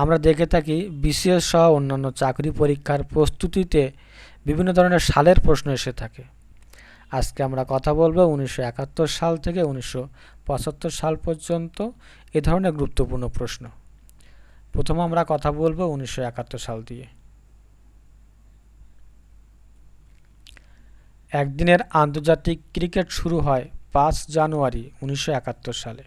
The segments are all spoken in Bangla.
আমরা দেখে থাকি বিসিএস সহ অন্যান্য চাকরি পরীক্ষার প্রস্তুতিতে বিভিন্ন ধরনের সালের প্রশ্ন এসে থাকে। আজকে আমরা কথা বলব উনিশশো একাত্তর সাল থেকে উনিশশো পঁচাত্তর সাল পর্যন্ত এ ধরনের গুরুত্বপূর্ণ প্রশ্ন। প্রথমে আমরা কথা বলব উনিশশো একাত্তর সাল দিয়ে। একদিনের আন্তর্জাতিক ক্রিকেট শুরু হয় পাঁচ জানুয়ারি উনিশশো একাত্তর সালে।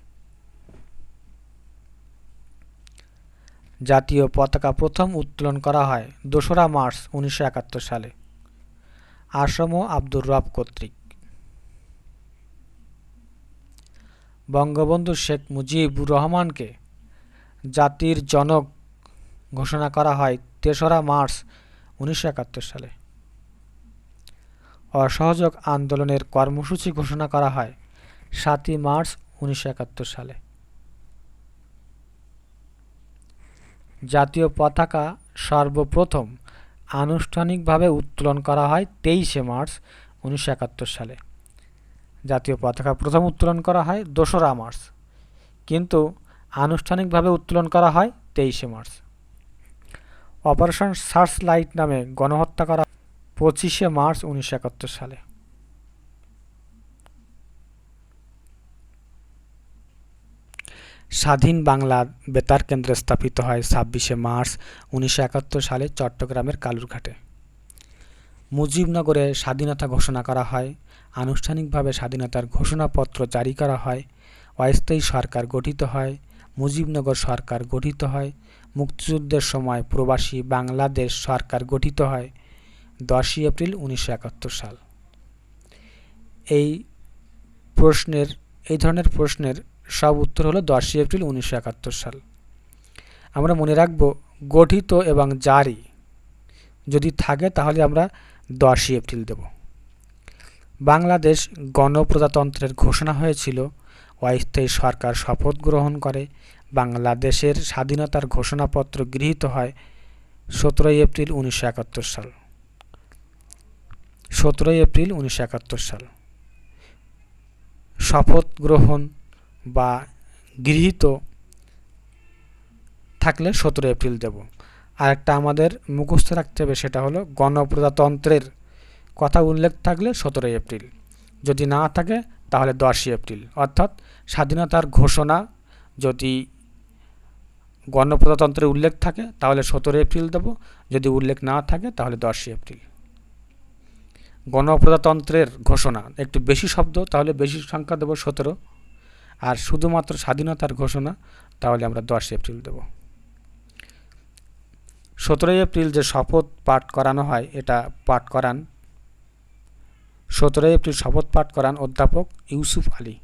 জাতীয় পতাকা প্রথম উত্তোলন করা হয় দোসরা মার্চ উনিশশো একাত্তর সালে। আসম আব্দুর রব কর্তৃক। বঙ্গবন্ধু শেখ মুজিবুর রহমানকে জাতির জনক ঘোষণা করা হয় তেসরা মার্চ উনিশশো একাত্তর সালে। অসহযোগ আন্দোলনের কর্মসূচি ঘোষণা করা হয় সাতই মার্চ উনিশশো একাত্তর সালে। জাতীয় পতাকা সর্বপ্রথম আনুষ্ঠানিকভাবে উত্তোলন করা হয় তেইশে মার্চ উনিশশো একাত্তর সালে। জাতীয় পতাকা প্রথম উত্তোলন করা হয় দোসরা মার্চ, কিন্তু আনুষ্ঠানিকভাবে উত্তোলন করা হয় তেইশে মার্চ। অপারেশন সার্চ লাইট নামে গণহত্যা করা পঁচিশে মার্চ উনিশশো একাত্তর সালে। স্বাধীন বাংলা বেতার কেন্দ্র স্থাপিত হয় ছাব্বিশে মার্চ উনিশশো একাত্তর সালে চট্টগ্রামের কালুরঘাটে। মুজিবনগরে স্বাধীনতা ঘোষণা করা হয়, আনুষ্ঠানিকভাবে স্বাধীনতার ঘোষণাপত্র জারি করা হয়, অস্থায়ী সরকার গঠিত হয়, মুজিবনগর সরকার গঠিত হয়, মুক্তিযুদ্ধের সময় প্রবাসী বাংলাদেশ সরকার গঠিত হয়, দশই এপ্রিল উনিশশো একাত্তর সাল। এই প্রশ্নের, এই ধরনের প্রশ্নের সব উত্তর হলো দশই এপ্রিল উনিশশো একাত্তর সাল। আমরা মনে রাখব গঠিত এবং জারি। যদি থাকে তাহলে আমরা দশই এপ্রিল দেব। বাংলাদেশ গণপ্রজাতন্ত্রের ঘোষণা হয়েছিল, অস্থায়ী সরকার শপথ গ্রহণ করে, বাংলাদেশের স্বাধীনতার ঘোষণাপত্র গৃহীত হয় সতেরোই এপ্রিল উনিশশো একাত্তর সাল। সতেরোই এপ্রিল উনিশশো একাত্তর সাল। শপথ গ্রহণ বা গৃহীত থাকলে সতেরো এপ্রিল দেব আর একটা আমাদের মুখস্থ রাখতে হবে সেটা হলো গণপ্রজাতন্ত্রের কথা উল্লেখ থাকলে সতেরোই এপ্রিল। যদি না থাকে তাহলে দশই এপ্রিল। অর্থাৎ স্বাধীনতার ঘোষণা যদি গণপ্রজাতন্ত্রের উল্লেখ থাকে তাহলে সতেরো এপ্রিল দেব যদি উল্লেখ না থাকে তাহলে দশই এপ্রিল। গণপ্রজাতন্ত্রের ঘোষণা। একটু বেশি শব্দ, তাহলে বেশি সংখ্যা দেবো সতেরো। আর শুধুমাত্র স্বাধীনতার ঘোষণা, তাহলে আমরা দশ এপ্রিল দেব। সতেরোই এপ্রিল যে শপথ পাঠ করানো হয়, এটা পাঠ করান। সতেরোই এপ্রিল শপথ পাঠ করান অধ্যাপক ইউসুফ আলী।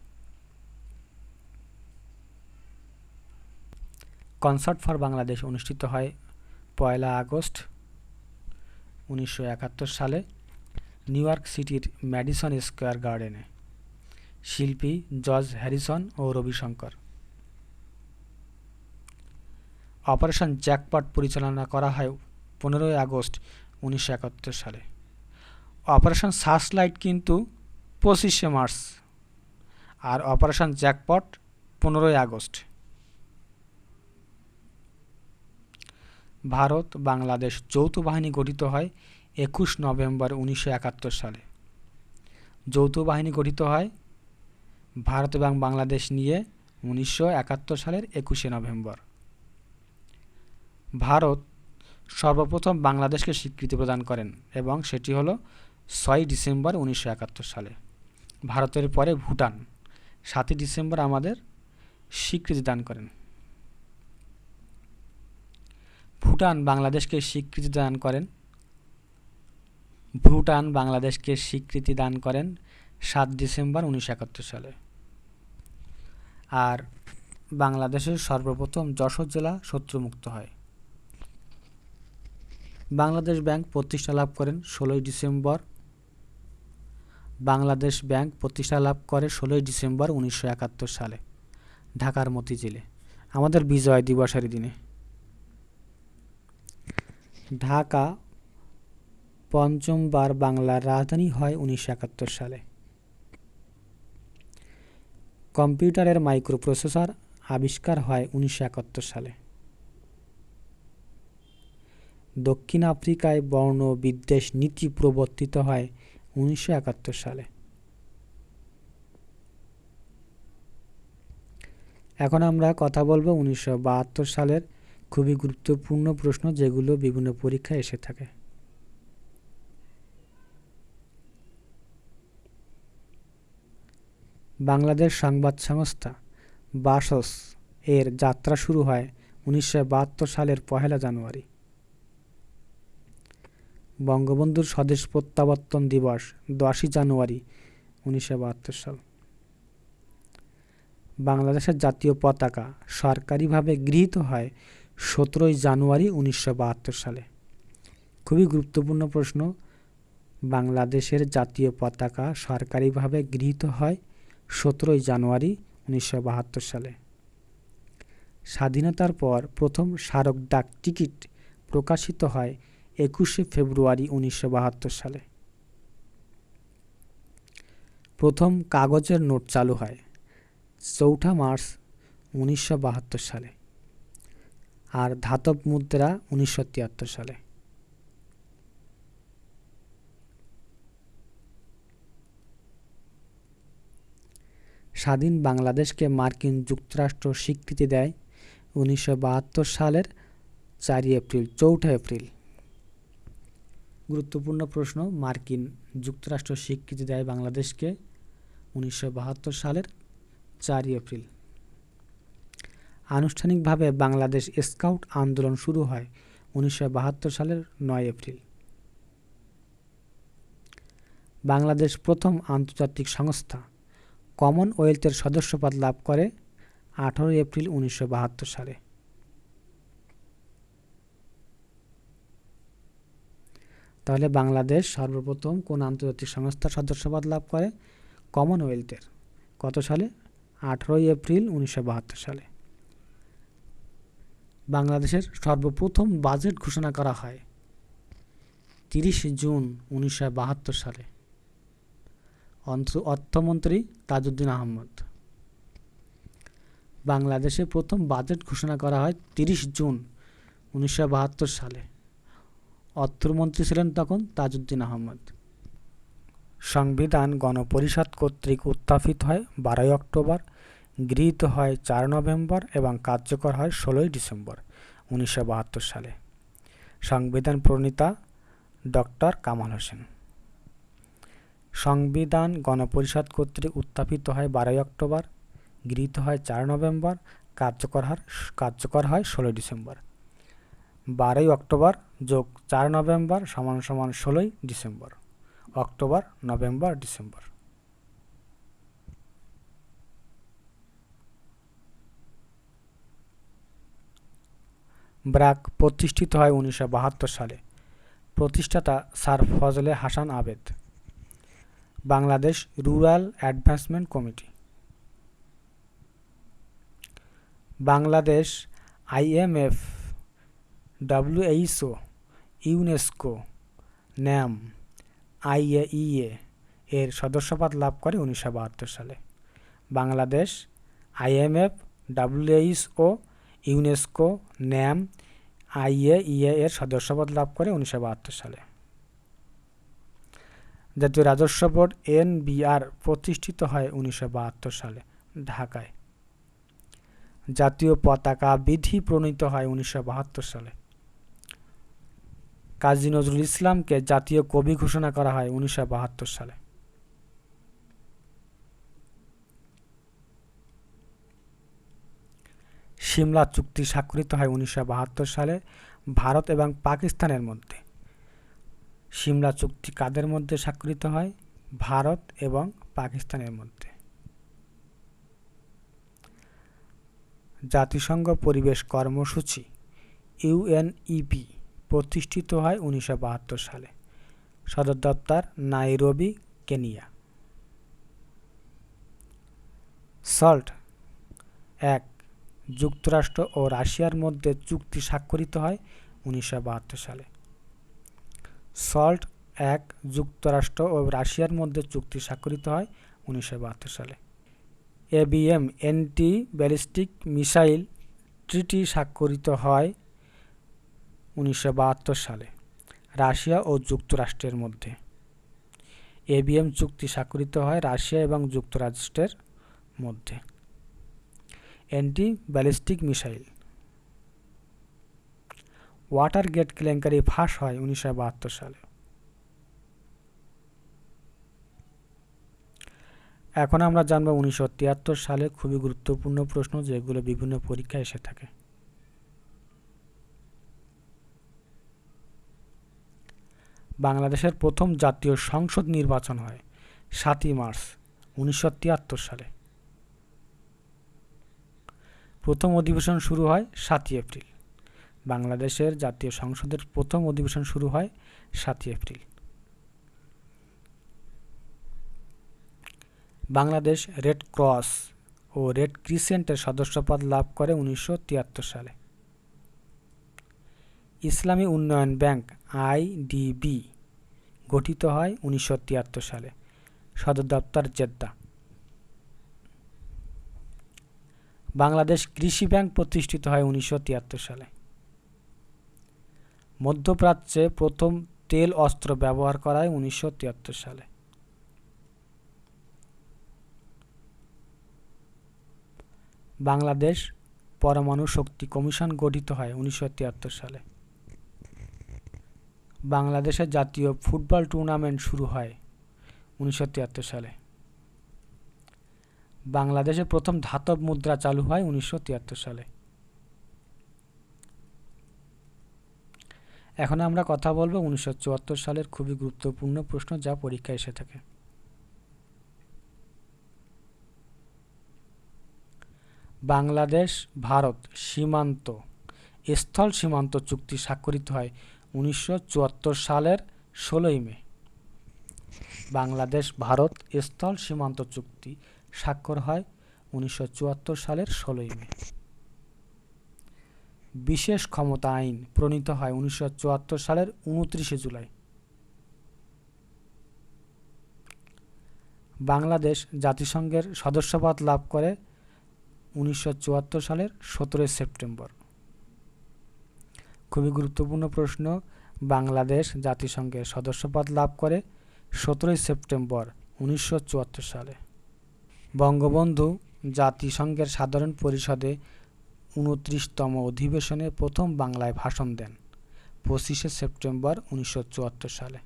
কনসার্ট ফর বাংলাদেশ অনুষ্ঠিত হয় পয়লা আগস্ট উনিশশো একাত্তর সালে নিউ ইয়র্ক সিটির ম্যাডিসন স্কোয়ার গার্ডেনে। শিল্পী জর্জ হ্যারিসন ও রবিশঙ্কর। অপারেশন জ্যাকপট পরিচালনা করা হয় পনেরোই আগস্ট উনিশশো একাত্তর সালে। অপারেশন সার্চলাইট কিন্তু পঁচিশে মার্চ আর অপারেশন জ্যাকপট পনেরোই আগস্ট। ভারত বাংলাদেশ যৌথ বাহিনী গঠিত হয় একুশ নভেম্বর উনিশশো একাত্তর সালে। যৌথ বাহিনী গঠিত হয় ভারত এবং বাংলাদেশ নিয়ে উনিশশো একাত্তর সালের একুশে নভেম্বর। ভারত সর্বপ্রথম বাংলাদেশকে স্বীকৃতি প্রদান করেন এবং সেটি হলো ছয় ডিসেম্বর উনিশশো একাত্তর সালে। ভারতের পরে ভুটান সাতই ডিসেম্বর আমাদের স্বীকৃতি দান করেন। ভুটান বাংলাদেশকে স্বীকৃতি দান করেন। ভুটান বাংলাদেশকে স্বীকৃতি দান করেন সাত ডিসেম্বর উনিশশো একাত্তর সালে। আর বাংলাদেশের সর্বপ্রথম যশোর জেলা শত্রুমুক্ত হয়। বাংলাদেশ ব্যাংক প্রতিষ্ঠা লাভ করেন ষোলোই ডিসেম্বর। বাংলাদেশ ব্যাংক প্রতিষ্ঠা লাভ করে ষোলোই ডিসেম্বর উনিশশো একাত্তর সালে, ঢাকার মতিঝিলে, আমাদের বিজয় দিবসের দিনে। ঢাকা পঞ্চমবার বাংলার রাজধানী হয় উনিশশো একাত্তর সালে। কম্পিউটারের মাইক্রোপ্রসেসর আবিষ্কার হয় উনিশশো একাত্তর সালে। দক্ষিণ আফ্রিকায় বর্ণ বিদ্বেষ নীতি প্রবর্তিত হয় উনিশশো একাত্তর সালে। এখন আমরা কথা বলব উনিশশো বাহাত্তর সালের খুবই গুরুত্বপূর্ণ প্রশ্ন যেগুলো বিভিন্ন পরীক্ষায় এসে থাকে। বাংলাদেশ সংবাদ সংস্থা বাসস এর যাত্রা শুরু হয় উনিশশো বাহাত্তর সালের পহেলা জানুয়ারি। বঙ্গবন্ধুর স্বদেশ প্রত্যাবর্তন দিবস দশই জানুয়ারি উনিশশো বাহাত্তর সাল। বাংলাদেশের জাতীয় পতাকা সরকারিভাবে গৃহীত হয় সতেরোই জানুয়ারি উনিশশো বাহাত্তর সালে। খুবই গুরুত্বপূর্ণ প্রশ্ন, বাংলাদেশের জাতীয় পতাকা সরকারিভাবে গৃহীত হয় সতেরোই জানুয়ারি উনিশশো বাহাত্তর সালে। স্বাধীনতার পর প্রথম স্মারক ডাক টিকিট প্রকাশিত হয় একুশে ফেব্রুয়ারি উনিশশো বাহাত্তর সালে। প্রথম কাগজের নোট চালু হয় চৌঠা মার্চ উনিশশো বাহাত্তর সালে আর ধাতব মুদ্রা উনিশশো তিয়াত্তর সালে। স্বাধীন বাংলাদেশকে মার্কিন যুক্তরাষ্ট্র স্বীকৃতি দেয় উনিশশো বাহাত্তর সালের চারই এপ্রিল, চৌঠা এপ্রিল। গুরুত্বপূর্ণ প্রশ্ন, মার্কিন যুক্তরাষ্ট্র স্বীকৃতি দেয় বাংলাদেশকে উনিশশো বাহাত্তর সালের চারই এপ্রিল। আনুষ্ঠানিকভাবে বাংলাদেশ স্কাউট আন্দোলন শুরু হয় উনিশশো বাহাত্তর সালের নয় এপ্রিল। বাংলাদেশ প্রথম আন্তর্জাতিক সংস্থা। কমনওয়েলথের সদস্যপদ লাভ করে আঠারোই এপ্রিল উনিশশো বাহাত্তর সালে। তাহলে বাংলাদেশ সর্বপ্রথম কোন আন্তর্জাতিক সংস্থার সদস্যপদ লাভ করে? কমনওয়েলথের। কত সালে? আঠারোই এপ্রিল উনিশশো বাহাত্তর সালে। বাংলাদেশের সর্বপ্রথম বাজেট ঘোষণা করা হয় তিরিশ জুন উনিশশো বাহাত্তর সালে। অর্থমন্ত্রী তাজউদ্দিন আহমদ। বাংলাদেশে প্রথম বাজেট ঘোষণা করা হয় তিরিশ জুন, উনিশশো বাহাত্তর সালে। অর্থমন্ত্রী ছিলেন তখন তাজউদ্দিন আহমদ। সংবিধান গণপরিষদ কর্তৃক উত্থাপিত হয় বারোই অক্টোবর, গৃহীত হয় চার নভেম্বর এবং কার্যকর হয় ষোলোই ডিসেম্বর, উনিশশো বাহাত্তর সালে। সংবিধান প্রণীতা ডক্টর কামাল হোসেন। সংবিধান গণপরিষদ কর্তৃক উত্থাপিত হয় বারোই অক্টোবর, গৃহীত হয় চার নভেম্বর, কার্যকর হয় কার্যকর হয় ষোলোই ডিসেম্বর। বারোই অক্টোবর যোগ চার নভেম্বর সমান সমান ষোলোই December. October, November, December. BRAC প্রতিষ্ঠিত হয় উনিশশো বাহাত্তর সালে। প্রতিষ্ঠাতা sir Fazle Hasan Abed. Bangladesh rural advancement committee. Bangladesh IMF, WHO, UNESCO, NAM, IAEA এর সদস্যপদ লাভ করে উনিশশো বাহাত্তর সালে। Bangladesh IMF, WHO, UNESCO, NAM, IAEA এর সদস্যপদ লাভ করে উনিশশো বাহাত্তর সালে। জাতীয় রাজস্ব বোর্ড এনবিআর প্রতিষ্ঠিত হয় উনিশশো বাহাত্তর সালে ঢাকায়। জাতীয় পতাকা বিধি প্রণীত হয় উনিশশো বাহাত্তর সালে। কাজী নজরুল ইসলামকে জাতীয় কবি ঘোষণা করা হয় উনিশশো বাহাত্তর সালে। সিমলা চুক্তি স্বাক্ষরিত হয় উনিশশো বাহাত্তর সালে ভারত এবং পাকিস্তানের মধ্যে। সিমলা চুক্তি কাদের মধ্যে স্বাক্ষরিত হয়? ভারত এবং পাকিস্তানের মধ্যে। জাতিসংঘ পরিবেশ কর্মসূচি ইউএনইপি প্রতিষ্ঠিত হয় উনিশশো বাহাত্তর সালে। সদর দপ্তর নাইরবি, কেনিয়া। সল্ট, এক, যুক্তরাষ্ট্র ও রাশিয়ার মধ্যে চুক্তি স্বাক্ষরিত হয় উনিশশো বাহাত্তর সালে। সল্ট এক যুক্তরাষ্ট্র ও রাশিয়ার মধ্যে চুক্তি স্বাক্ষরিত হয় উনিশশো বাহাত্তর সালে। ABM anti ballistic missile treaty স্বাক্ষরিত হয় উনিশশো বাহাত্তর সালে রাশিয়া ও যুক্তরাষ্ট্রের মধ্যে। এ এবিএম চুক্তি স্বাক্ষরিত হয় রাশিয়া এবং যুক্তরাষ্ট্রের মধ্যে। Anti ballistic missile Watergate কেলেঙ্কারি ফাঁস হয় উনিশশো বাহাত্তর সালে। এখন আমরা জানব উনিশশো সালে খুবই গুরুত্বপূর্ণ প্রশ্ন যেগুলো বিভিন্ন পরীক্ষায় এসে থাকে। বাংলাদেশের প্রথম জাতীয় সংসদ নির্বাচন হয় সাতই মার্চ উনিশশো তিয়াত্তর সালে। প্রথম অধিবেশন শুরু হয় সাতই এপ্রিল। বাংলাদেশের জাতীয় সংসদের প্রথম অধিবেশন শুরু হয় সাতই এপ্রিল। বাংলাদেশ রেড ক্রস ও রেড ক্রিসেন্টের সদস্যপদ লাভ করে উনিশশো তিয়াত্তর সালে। ইসলামী উন্নয়ন ব্যাংক আইডিবি গঠিত হয় উনিশশো তিয়াত্তর সালে, সদর দপ্তর জেদ্দা। বাংলাদেশ কৃষি ব্যাংক প্রতিষ্ঠিত হয় উনিশশো তিয়াত্তর সালে। মধ্যপ্রাচ্যে প্রথম তেল অস্ত্র ব্যবহার করা হয় উনিশশো তিয়াত্তর সালে। বাংলাদেশ পরমাণু শক্তি কমিশন গঠিত হয় উনিশশো তিয়াত্তর সালে। বাংলাদেশের জাতীয় ফুটবল টুর্নামেন্ট শুরু হয় উনিশশো তিয়াত্তর সালে। বাংলাদেশে প্রথম ধাতব মুদ্রা চালু হয় উনিশশো তিয়াত্তর সালে। এখন আমরা কথা বলব উনিশশো চুয়াত্তর সালের খুবই গুরুত্বপূর্ণ প্রশ্ন যা পরীক্ষায় এসে থাকে। বাংলাদেশ, ভারত সীমান্ত। স্থল সীমান্ত চুক্তি স্বাক্ষরিত হয় উনিশশো চুয়াত্তর সালের ষোলোই মে। বাংলাদেশ, ভারত স্থল সীমান্ত চুক্তি স্বাক্ষর হয় উনিশশো চুয়াত্তর সালের ষোলোই মে। বিশেষ ক্ষমতা আইন প্রণীত হয় উনিশশো চুয়াত্তর সালের উনত্রিশে জুলাই। বাংলাদেশ জাতিসংঘের সদস্যপদ লাভ করে উনিশশো চুয়াত্তর সালের সতেরোই সেপ্টেম্বর। খুবই গুরুত্বপূর্ণ প্রশ্ন, বাংলাদেশ জাতিসংঘের সদস্যপদ লাভ করে সতেরোই সেপ্টেম্বর উনিশশো চুয়াত্তর সালে। বঙ্গবন্ধু জাতিসংঘের সাধারণ পরিষদে উনত্রিশতম অধিবেশনে প্রথম বাংলায় ভাষণ দেন, পঁচিশে সেপ্টেম্বর উনিশশো চুয়াত্তর সালে।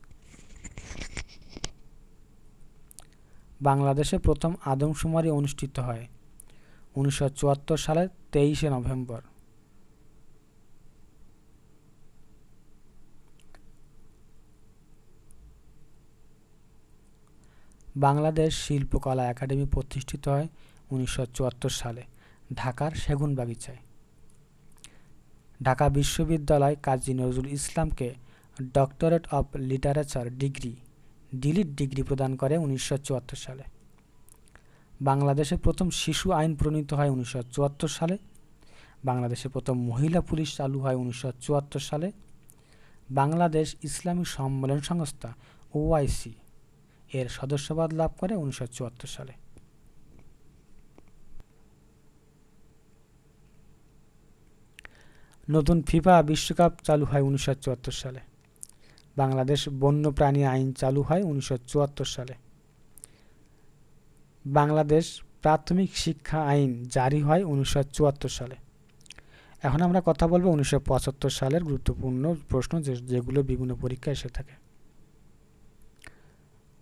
বাংলাদেশে প্রথম আদমশুমারি অনুষ্ঠিত হয়, উনিশশো সালের তেইশে নভেম্বর। বাংলাদেশ শিল্পকলা একাডেমি প্রতিষ্ঠিত হয় উনিশশো চুয়াত্তর সালে। ঢাকার সেগুনবাগিচায় ঢাকা বিশ্ববিদ্যালয় কাজী নজরুল ইসলামকে doctorate of literature degree, DLitt degree প্রদান করে উনিশশো চুয়াত্তর সালে। বাংলাদেশে প্রথম শিশু আইন প্রণীত হয় উনিশশো চুয়াত্তর সালে। বাংলাদেশে প্রথম মহিলা পুলিশ চালু হয় উনিশশো চুয়াত্তর সালে। বাংলাদেশ ইসলামী সম্মেলন সংস্থা ওআইসি এর সদস্যপদ লাভ করে উনিশশো চুয়াত্তর সালে। নতুন ফিফা বিশ্বকাপ চালু হয় উনিশশো চুয়াত্তর সালে। বাংলাদেশ বন্যপ্রাণী আইন চালু হয় উনিশশো চুয়াত্তর সালে। বাংলাদেশ প্রাথমিক শিক্ষা আইন জারি হয় উনিশশো চুয়াত্তর সালে। এখন আমরা কথা বলব উনিশশো পঁচাত্তর সালের গুরুত্বপূর্ণ প্রশ্ন যেগুলো বিভিন্ন পরীক্ষায় এসে থাকে।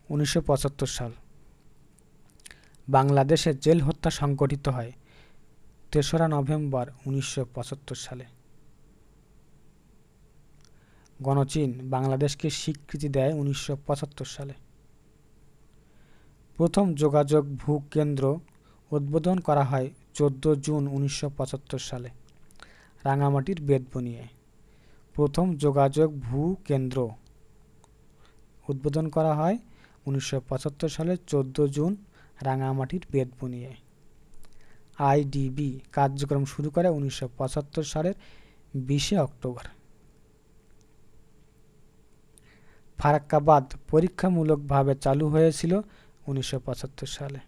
উনিশশো পঁচাত্তর সাল। বাংলাদেশে জেল হত্যা সংগঠিত হয় তেসরা নভেম্বর উনিশশো পঁচাত্তর সালে। গণচীন বাংলাদেশকে স্বীকৃতি দেয় উনিশশো পঁচাত্তর সালে। প্রথম যোগাযোগ ভূকেন্দ্র উদ্বোধন করা হয় চোদ্দ জুন উনিশশো পঁচাত্তর সালে রাঙামাটির বেদবনিয়ে প্রথম যোগাযোগ ভূকেন্দ্র উদ্বোধন করা হয় উনিশশো পঁচাত্তর সালে চোদ্দ জুন রাঙামাটির বেদবনিয়ে আইডিবি কার্যক্রম শুরু করে উনিশশো পঁচাত্তর সালের বিশে অক্টোবর। ফারাক্কাবাদ পরীক্ষামূলকভাবে চালু হয়েছিল উনিশশো পঁচাত্তর সালে।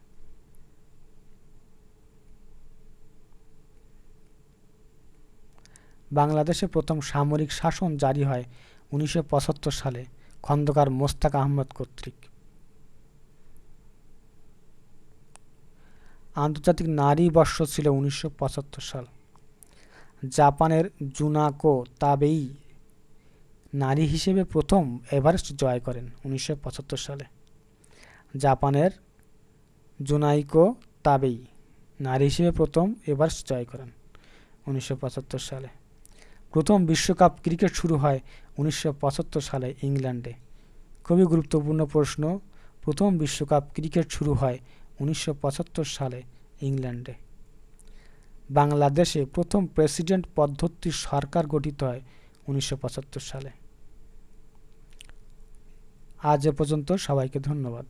বাংলাদেশে প্রথম সামরিক শাসন জারি হয় উনিশশো পঁচাত্তর সালে খন্দকার মোস্তাক আহমদ কর্তৃক। আন্তর্জাতিক নারী বর্ষ ছিল উনিশশো পঁচাত্তর সাল। জাপানের জুনাকো তাবেই নারী হিসেবে প্রথম এভারেস্ট জয় করেন উনিশশো পঁচাত্তর সালে। জাপানের জুনাইকো তাবেই নারী হিসেবে প্রথম এভারেস্ট জয় করেন উনিশশো পঁচাত্তর সালে। প্রথম বিশ্বকাপ ক্রিকেট শুরু হয় উনিশশো পঁচাত্তর সালে ইংল্যান্ডে। খুবই গুরুত্বপূর্ণ প্রশ্ন, প্রথম বিশ্বকাপ ক্রিকেট শুরু হয় উনিশশো পঁচাত্তর সালে ইংল্যান্ডে। বাংলাদেশে প্রথম প্রেসিডেন্ট পদ্ধতির সরকার গঠিত হয় উনিশশো পঁচাত্তর সালে। আজ এ পর্যন্ত সবাইকে ধন্যবাদ।